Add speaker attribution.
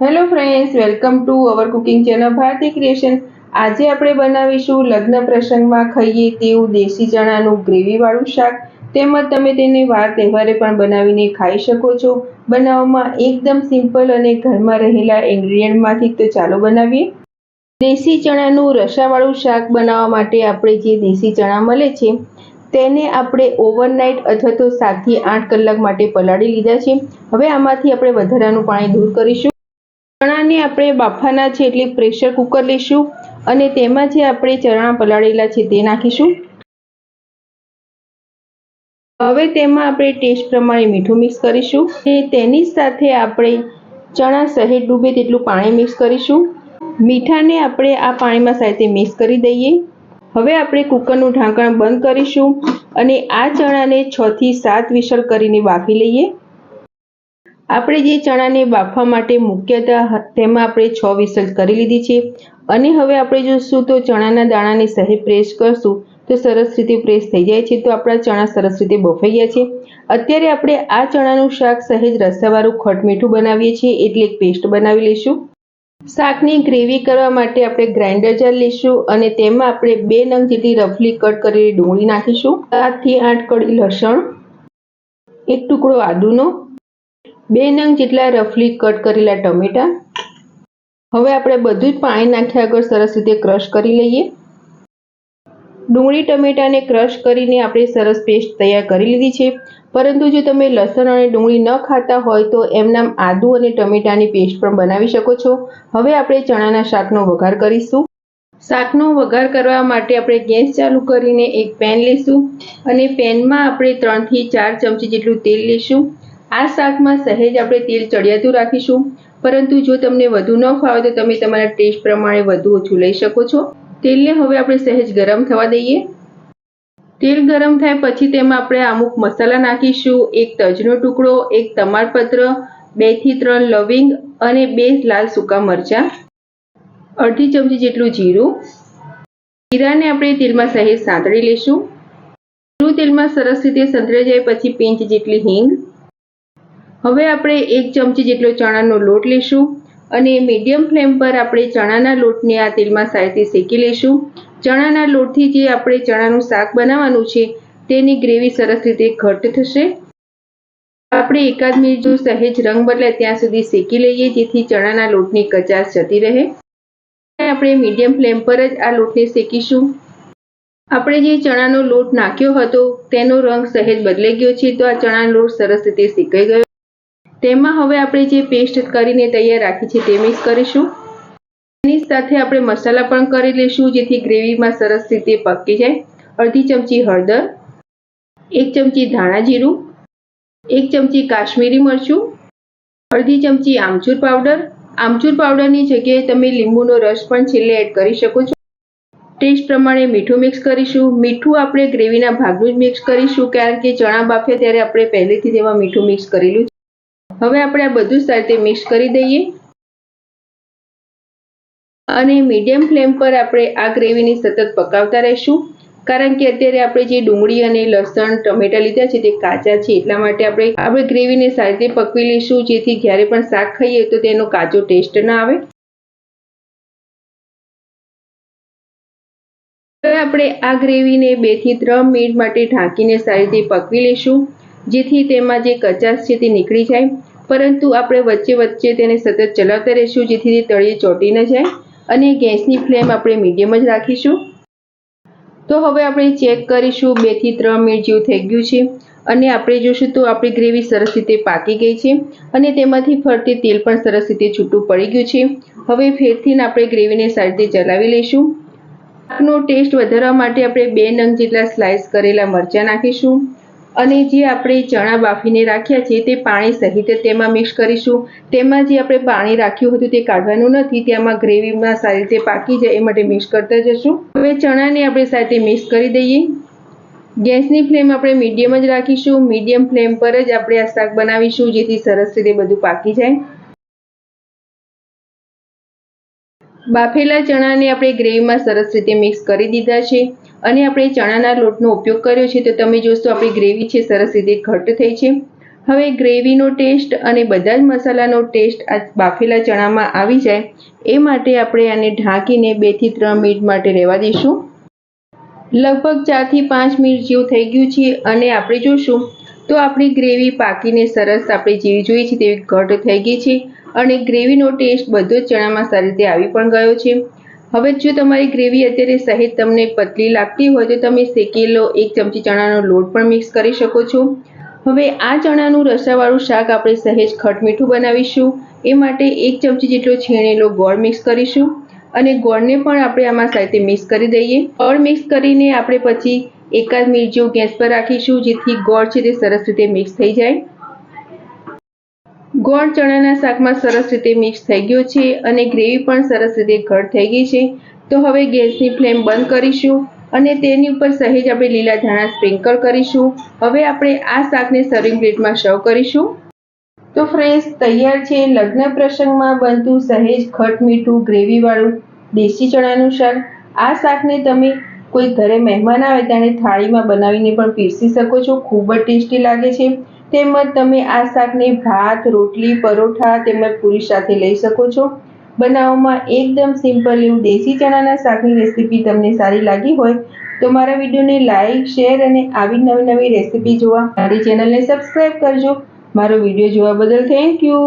Speaker 1: Hello friends welcome to our cooking channel Bharati creation આજે આપણે બનાવીશું લગ્ન પ્રસંગમાં ખાઈએ તેવું દેશી ચણાનું ગ્રેવીવાળું શાક. તેમજ તમે તેને વાર તહેવારે પણ બનાવીને ખાઈ શકો છો. બનાવવામાં એકદમ સિમ્પલ અને ઘરમાં રહેલા ઇન્ગ્રીડિયન્ટમાંથી તો ચાલો બનાવીએ. દેશી ચણાનું રસાવાળું શાક બનાવવા માટે આપણે જે દેશી ચણા મળે છે, તેને આપણે ઓવરનાઇટ અથવા તો સાતથી આઠ કલાક માટે પલાળી લીધા છે. હવે આમાંથી આપણે વધારાનું પાણી દૂર કરીશું. ચણાને આપણે બાફાના છે એટલે પ્રેશર કુકર લઈશું અને તેમાં જે આપણે ચણા પલાળેલા છે તે નાખીશું. હવે તેમાં આપણે ટેસ્ટ પ્રમાણે મીઠું મિક્સ કરીશું અને તેની સાથે આપણે ચણા સહેજ ડૂબે તેટલું પાણી મિક્સ કરીશું. મીઠાને આપણે આ પાણીમાં સાથે મિક્સ કરી દઈએ. હવે આપણે કુકરનું ઢાંકણ બંધ કરીશું અને આ ચણાને છ થી સાત વિસલ કરીને બાફી લઈએ. આપણે જે ચણાને બાફવા માટે મૂક્યા હતા તેમાં આપણે છ વિસલ કરી લીધી છે. અને હવે આપણે જોશું તો ચણાના દાણાને સહેજ પ્રેસ કરશું તો સરસ રીતે પ્રેસ થઈ જાય છે તો આપણા ચણા સરસ રીતે બફાઈ ગયા છે. અત્યારે આપણે આ ચણાનું શાક સહેજ રસાવાળું ખટ મીઠું બનાવીએ છીએ એટલે એક પેસ્ટ બનાવી લઈશું. શાકની ગ્રેવી કરવા માટે આપણે ગ્રાઇન્ડર જાર લઈશું અને તેમાં આપણે બે નંગ જેટલી રફલી કટ કરેલી ડુંગળી નાખીશું, સાતથી આઠ કડી લસણ, એક ટુકડો આદુનો બે નંગ જેટલા રફલી કટ કરેલા ટમેટા. હવે આપણે બધું જ પાણી નાખ્યા આગળ સરસ રીતે ક્રશ કરી લઈએ. ડુંગળી ટમેટાને ક્રશ કરીને આપણે સરસ પેસ્ટ તૈયાર કરી લીધી છે. પરંતુ જો તમે લસણ અને ડુંગળી ન ખાતા હોય તો એમના આદુ અને ટમેટાની પેસ્ટ પણ બનાવી શકો છો. હવે આપણે ચણાના શાકનો વઘાર કરીશું. શાકનો વઘાર કરવા માટે આપણે ગેસ ચાલુ કરીને એક પેન લઈશું અને પેનમાં આપણે ત્રણથી ચાર ચમચી જેટલું તેલ લઈશું. આ શાકમાં સહેજ આપણે તેલ ચડિયાતું રાખીશું. પરંતુ જો તમને વધુ ન ફાવે તો તમે તમારા ટેસ્ટ પ્રમાણે વધુ ઓછું લઈ શકો છો. તેલને હવે આપણે સહેજ ગરમ થવા દઈએ. તેલ ગરમ થાય પછી તેમાં આપણે અમુક મસાલા નાખીશું, એક તજનો ટુકડો, એક તમાલપત્ર બેથી ત્રણ લવિંગ અને બે લાલ સૂકા મરચાં, અડધી ચમચી જેટલું જીરું. જીરાને આપણે તેલમાં સહેજ સાંતળી લઈશું. જીરું તેલમાં સરસ રીતે સંતળાઈ જાય પછી પિંચ જેટલી હિંગ હવે આપણે એક ચમચી જેટલો ચણાનો લોટ લઈશું અને મીડિયમ ફ્લેમ પર આપણે ચણાના લોટને આ તેલમાં સારી શેકી લઈશું ચણાના લોટથી જે આપણે ચણાનું શાક બનાવવાનું છે, તેની ગ્રેવી સરસ રીતે ઘટ થશે. આપણે એકાદ મિનિટ જો સહેજ રંગ બદલાય ત્યાં સુધી શેકી લઈએ, જેથી ચણાના લોટની કચાશ જતી રહે. આપણે મીડિયમ ફ્લેમ પર જ આ લોટને શેકીશું. આપણે જે ચણાનો લોટ નાખ્યો હતો, તેનો રંગ સહેજ બદલાઈ ગયો છે, તો આ ચણાનો લોટ સરસ રીતે શેકાઈ ગયો તેમાં હવે આપણે જે પેસ્ટ કરીને તૈયાર રાખી છે તે મિક્સ કરીશું. તેની સાથે આપણે મસાલા પણ કરી લઈશું, જેથી ગ્રેવીમાં સરસ રીતે પકી જાય. અડધી ચમચી હળદર, એક ચમચી ધાણા જીરું, એક ચમચી કાશ્મીરી મરચું, અડધી ચમચી આમચૂર પાવડર. આમચૂર પાવડરની જગ્યાએ તમે લીંબુનો રસ પણ છેલ્લે એડ કરી શકો છો. ટેસ્ટ પ્રમાણે મીઠું મિક્સ કરીશું. મીઠું આપણે ગ્રેવીના ભાગનું જ મિક્સ કરીશું, કારણ કે ચણા બાફ્યા ત્યારે આપણે પહેલેથી તેમાં મીઠું મિક્સ કરેલું હવે આપણે આ બધું સાથે મિક્સ કરી દઈએ. અને મીડિયમ ફ્લેમ પર આપણે આ ગ્રેવીની સતત પકાવતા રહીશું. કારણ કે અત્યારે આપણે જે ડુંગળી અને લસણ, ટમેટા લીધા છે તે કાચા છે, એટલા માટે આપણે આપણે ગ્રેવીને સારી રીતે પકવી લઈશું. જેથી જ્યારે પણ શાક ખાઈએ તો તેનો કાચો ટેસ્ટ ના આવે. આપણે આ ગ્રેવીને બેથી ત્રણ મિનિટ માટે ઢાંકીને સારી રીતે પકવી લઈશું. જેથી તેમાં જે કચાશ છે તે નીકળી જાય. પરંતુ આપણે વચ્ચે વચ્ચે તેને સતત ચલાવતા રહીશું, જેથી તે તળિયે ચોટી ન જાય અને ગેસની ફ્લેમ આપણે મીડિયમ જ રાખીશું. તો હવે આપણે ચેક કરીશું બેથી ત્રણ મિનિટ જેવું થઈ ગયું છે અને આપણે જોશું તો આપણી ગ્રેવી સરસ રીતે પાકી ગઈ છે અને તેમાંથી ફરતી તેલ પણ સરસ રીતે છૂટું પડી ગયું છે. હવે ફેરથી આપણે ગ્રેવીને સારી રીતે ચલાવી લઈશું. આપનો ટેસ્ટ વધારવા માટે આપણે બે નંગ જેટલા સ્લાઇસ કરેલા મરચાં નાખીશું. અને જે આપણે ચણા બાફીને રાખ્યા છે તે પાણી સહિત તેમાં મિક્સ કરીશું. તેમાં જે આપણે પાણી રાખ્યું હતું તે કાઢવાનું નથી. તેમાં ગ્રેવીમાં સારી રીતે પાકી જાય એ માટે મિક્સ કરતા જશું. હવે ચણાને આપણે સાથે મિક્સ કરી દઈએ. ગેસની ફ્લેમ આપણે મીડિયમ જ રાખીશું. મીડિયમ ફ્લેમ પર જ આપણે આ શાક બનાવીશું જેથી સરસ રીતે બધું પાકી જાય. બાફેલા ચણાને આપણે ગ્રેવીમાં સરસ રીતે મિક્સ કરી દીધા છે. અને આપણે ચણાના લોટનો ઉપયોગ કર્યો છે, તો તમે જોશો આપણી ગ્રેવી છે, સરસ રીતે ઘટ થઈ છે. હવે ગ્રેવીનો ટેસ્ટ અને બધા જ મસાલાનો ટેસ્ટ આ બાફેલા ચણામાં આવી જાય, એ માટે આપણે આને ઢાંકીને બેથી ત્રણ મિનિટ માટે રહેવા દઈશું. લગભગ ચારથી પાંચ મિનિટ જેવું થઈ ગયું છે અને આપણે જોશું, તો આપણી ગ્રેવી પાકીને સરસ આપણે જેવી જોઈએ છે તેવી ઘટ થઈ ગઈ છે અને ગ્રેવીનો ટેસ્ટ બધો જ ચણામાં સારી રીતે આવી પણ ગયો છે. હવે જો તમારી ગ્રેવી અત્યારે સહેજ તમને પતલી લાગતી હોય તો તમે શેકેલો એક ચમચી ચણાનો લોટ પણ મિક્સ કરી શકો છો. હવે આ ચણાનું રસાવાળું શાક આપણે સહેજ ખટ મીઠું બનાવીશું. એ માટે એક ચમચી જેટલો છીણેલો ગોળ મિક્સ કરીશું. અને ગોળને પણ આપણે આમાં સાથે મિક્સ કરી દઈએ. ગોળ મિક્સ કરીને આપણે પછી એકાદ મિનિટ જેવું ગેસ પર રાખીશું, જેથી ગોળ છે તે સરસ રીતે મિક્સ થઈ જાય. ગોળ ચણાના શાકમાં સરસ રીતે મિક્સ થઈ ગયો છે અને ગ્રેવી પણ સરસ રીતે ઘટ થઈ ગઈ છે. તો હવે ગેસની ફ્લેમ બંધ કરીશું અને તેની ઉપર સહેજ આપણે લીલા ધાણા સ્પ્રિંકલ કરીશું. હવે આપણે આ શાકને સર્વિંગ પ્લેટમાં સર્વ કરીશું. તો ફ્રેન્ડ્સ તૈયાર છે લગ્ન પ્રસંગમાં બનતું સહેજ ખટ મીઠું ગ્રેવીવાળું દેશી ચણાનું શાક. આ શાકને તમે કોઈ ઘરે મહેમાન આવે ત્યારે થાળીમાં બનાવીને પણ પીરસી શકો છો. ખૂબ જ ટેસ્ટી લાગે છે. તેમજ તમે આ શાકને ભાત, રોટલી, પરોઠા તેમજ પૂરી સાથે લઈ શકો છો. બનાવવામાં એકદમ સિમ્પલ એવું દેશી ચણાના શાકની રેસીપી તમને સારી લાગી હોય તો મારા વિડીયોને લાઈક, શેર અને આવી નવી નવી રેસીપી જોવા મારી ચેનલને સબસ્ક્રાઈબ કરજો. મારો વીડિયો જોવા બદલ થેન્ક યુ